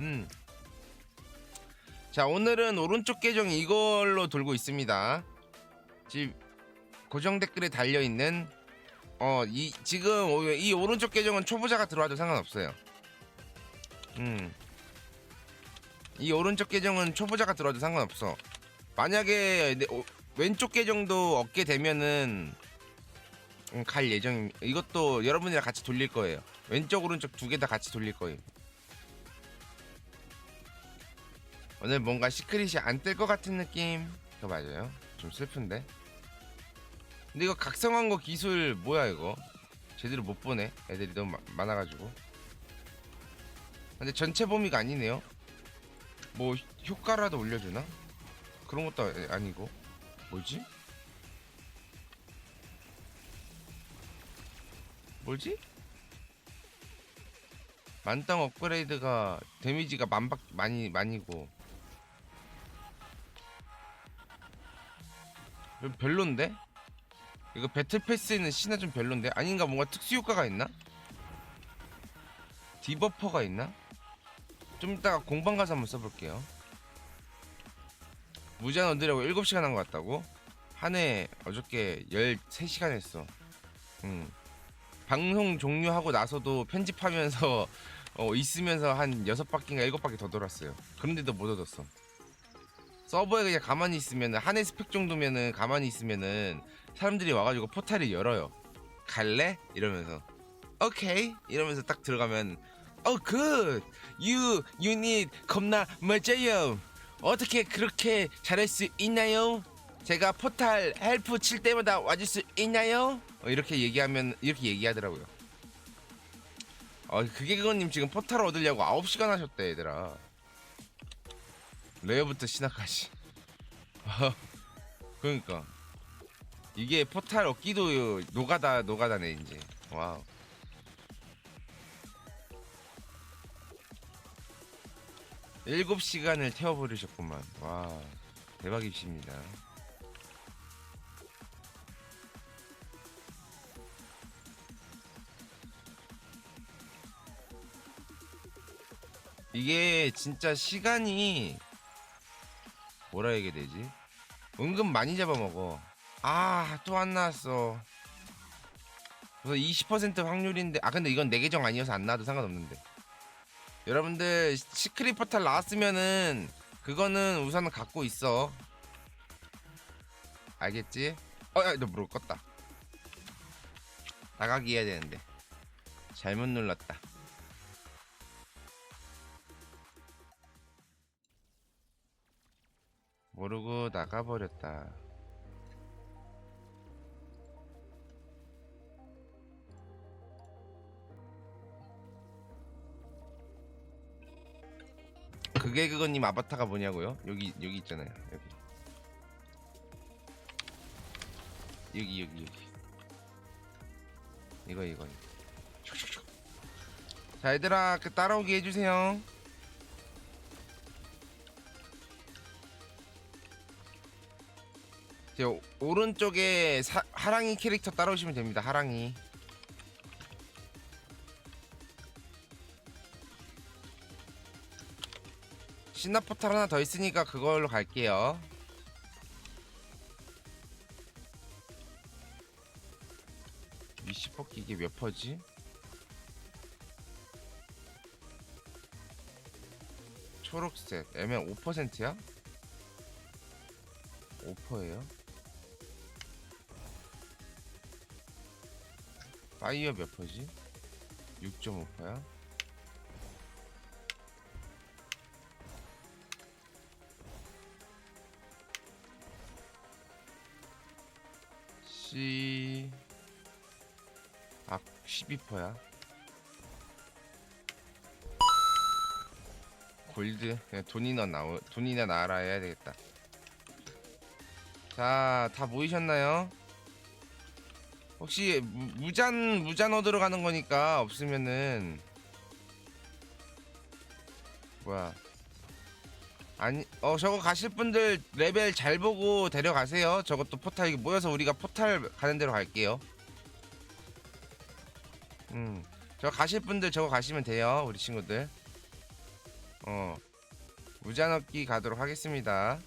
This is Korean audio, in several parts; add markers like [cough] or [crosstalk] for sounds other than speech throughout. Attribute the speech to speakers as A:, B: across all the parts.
A: 음. 자 오늘은 오른쪽 계정 이걸로 돌고 있습니다. 지금 고정 댓글에 달려 있는 어 이 지금 오- 이 오른쪽 계정은 초보자가 들어와도 상관없어요. 음. 이 오른쪽 계정은 초보자가 들어와도 상관없어. 만약에 왼쪽 계정도 얻게 되면은 음, 갈 예정. 이것도 여러분이랑 같이 돌릴 거예요. 왼쪽 오른쪽 두 개 다 같이 돌릴 거예요. 오늘 뭔가 시크릿이 안 뜰 것 같은 느낌. 그거 맞아요. 좀 슬픈데. 근데 이거 각성한 거 기술 뭐야 이거? 제대로 못 보네. 애들이 너무 마- 많아가지고. 근데 전체 범위가 아니네요. 뭐 효과라도 올려주나? 그런 것도 아- 아니고. 뭐지? 뭐지? 만땅 업그레이드가 데미지가 만박 많이 많이고 별론데? 이거 배틀 패스에는 신화 좀 별론데? 아닌가 뭔가 특수 효과가 있나? 디버퍼가 있나? 좀 이따가 공방 가서 한번 써볼게요. 무제한 얻으려고 7시간 한 것 같다고? 한 해 어저께 13시간 했어. 음. 방송 종료하고 나서도 편집하면서 [laughs] 어, 있으면서 한 6바퀴인가 7바퀴 더 돌았어요. 그런데도 못 얻었어. 서버에 그냥 가만히 있으면 한해 스펙 정도면은 가만히 있으면은 사람들이 와가지고 포탈을 열어요. 갈래? 이러면서 오케이 이러면서 딱 들어가면 어 굿! You need 겁나 멋져요. 어떻게 그렇게 잘할 수 있나요? 제가 포탈 헬프 칠 때마다 와줄 수 있나요? 어, 이렇게 얘기하면 이렇게 얘기하더라고요. 어 그게 그거님 지금 포탈 얻으려고 9시간 하셨대 얘들아. 레어부터 신화까지. [laughs] 그러니까 이게 포탈 얻기도 노가다 노가다네 이제. 와우. 일곱 시간을 태워버리셨구만. 와 대박이십니다. 이게 진짜 시간이 뭐라 얘기해야 되지? 은근 많이 잡아먹어. 아, 또 안 나왔어. 그래서 20% 확률인데, 아, 근데 이건 내 계정 아니어서 안 나와도 상관없는데. 여러분들, 시크릿 포탈 나왔으면은, 그거는 우선은 갖고 있어. 알겠지? 어, 야, 너 무릎 껐다. 나가기 해야 되는데. 잘못 눌렀다. 모르고 나가버렸다. 그게 그거님 아바타가 뭐냐고요? 여기 여기 있잖아요. 여기 여기 여기 여기 이거 이거. 자 얘들아 그 따라오게 해주세요. 저 오른쪽에 사, 하랑이 캐릭터 따라오시면 됩니다. 하랑이. 신나 포탈 하나 더 있으니까 그걸로 갈게요. 위시 뽑기 이게 몇 퍼지? 초록색 애면 5%야? 5%예요? 파이어 몇 퍼지? 6.5%야? C 아 12%야 골드 그냥 돈이나 나오 돈이나 나라 해야 되겠다 자, 다 모이셨나요? 혹시 무, 무잔 무잔 얻으러 가는 거니까 없으면은 뭐야? 아니, 어 저거 가실 분들 레벨 잘 보고 데려가세요. 저것도 포탈 이게 모여서 우리가 포탈 가는 대로 갈게요. 음, 저 가실 분들 저거 가시면 돼요, 우리 친구들. 어 무잔업기 가도록 하겠습니다.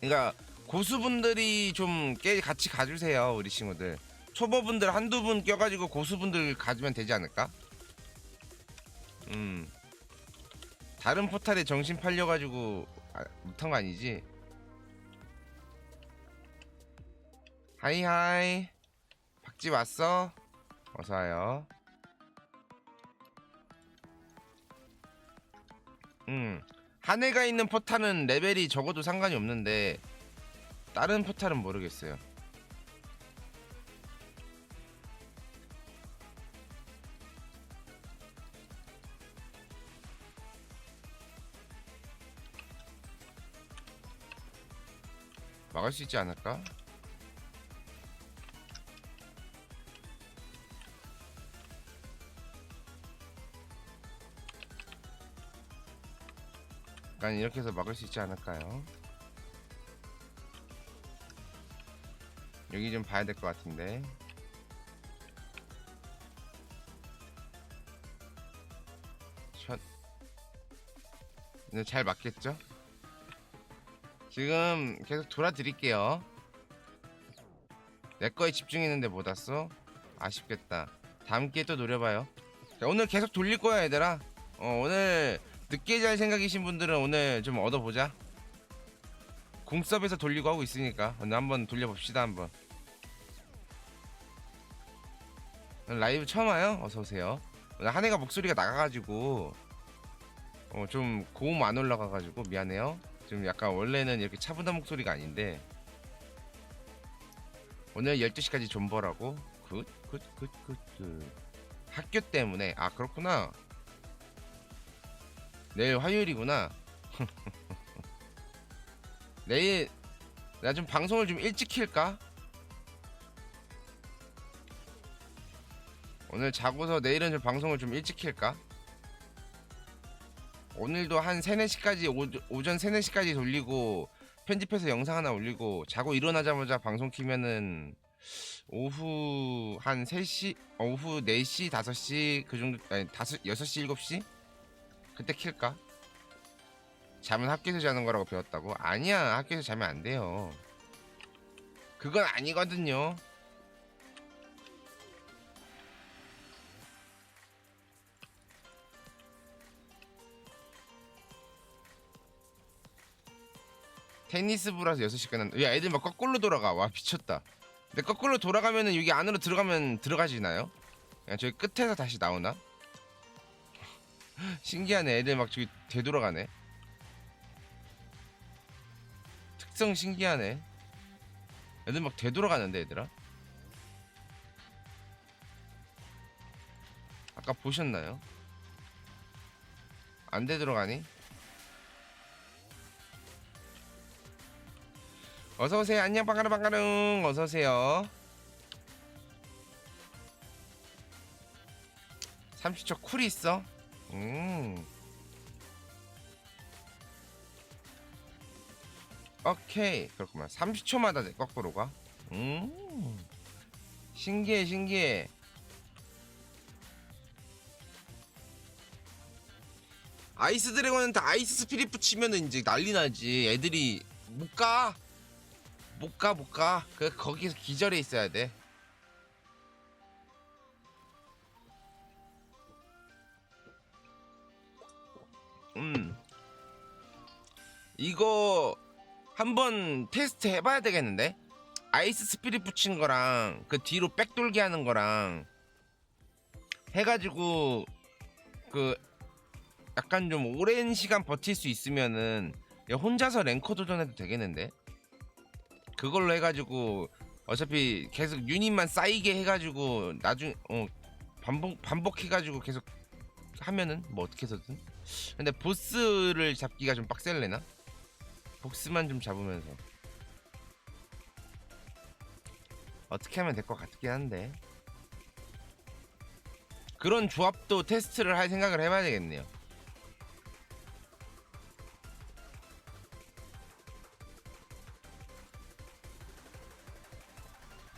A: 그러니까 고수분들이 좀 깨 같이 가주세요 우리 친구들. 초보분들 한두 분 껴가지고 고수분들 가지면 되지 않을까? 음 다른 포탈에 정신 팔려가지고 아, 못한 거 아니지? 하이하이 박지 왔어? 어서 와요. 음, 한 해가 있는 포탈은 레벨이 적어도 상관이 없는데 다른 포탈은 모르겠어요. 막을 수 있지 않을까? 약간 이렇게 해서 막을 수 있지 않을까요? 여기 좀 봐야 될 것 같은데 샷. 네, 잘 맞겠죠? 지금 계속 돌아드릴게요 내 거에 집중했는데 못 왔어? 아쉽겠다 다음 기회에 또 노려봐요 자, 오늘 계속 돌릴 거야 얘들아 어, 오늘 늦게 잘 생각이신 분들은 오늘 좀 얻어보자. 공섭에서 돌리고 하고 있으니까 오늘 한번 돌려봅시다 한번. 라이브 처음 와요? 어서 오세요. 오늘 한해가 목소리가 나가가지고 어, 좀 고음 안 올라가가지고 미안해요. 좀 약간 원래는 이렇게 차분한 목소리가 아닌데 오늘 12시까지 존버라고 굿굿굿 굿굿 학교 때문에 아 그렇구나 내일 화요일이구나. [laughs] 내일 나 좀 방송을 좀 일찍 킬까? 오늘 자고서 내일은 좀 방송을 좀 일찍 킬까? 오늘도 한 3, 4시까지 오, 오전 3, 4시까지 돌리고 편집해서 영상 하나 올리고 자고 일어나자마자 방송 키면은 오후 한 3시 오후 4시 5시 그 정도 아니 5 6시 7시 그때 킬까? 잠은 학교에서 자는 거라고 배웠다고? 아니야 학교에서 자면 안 돼요 그건 아니거든요 테니스 부라서 6시 끝난다 야 애들 막 거꾸로 돌아가 와 미쳤다 근데 거꾸로 돌아가면은 여기 안으로 들어가면 들어가지나요? 그냥 저기 끝에서 다시 나오나? [laughs] 신기하네 애들 막 저기 되돌아가네 특성 신기하네 애들 막 되돌아가는데 얘들아 아까 보셨나요? 안 되돌아가니? 어서오세요 안녕 반가르 반가릉 어서오세요 30초 쿨이 있어? 음. 오케이 그렇구만 30초마다 거꾸로 가. 음. 신기해 신기해. 아이스 드래곤은 다 아이스 스피릿 붙이면은 이제 난리 나지. 애들이 못 가. 못 가, 못 가. 그 거기서 기절해 있어야 돼. 음. 이거 한번 테스트 해봐야 되겠는데? 아이스 스피릿 붙인 거랑 그 뒤로 백 돌게 하는 거랑 해가지고 그 약간 좀 오랜 시간 버틸 수 있으면은 야, 혼자서 랭커 도전해도 되겠는데? 그걸로 해가지고 어차피 계속 유닛만 쌓이게 해가지고 나중 어 반복 반복해가지고 계속 하면은 뭐 어떻게 해서든 근데 보스를 잡기가 좀 빡셀래나? 보스만 좀 잡으면서. 어떻게 하면 될 것 같긴 한데. 그런 조합도 테스트를 할 생각을 해봐야 되겠네요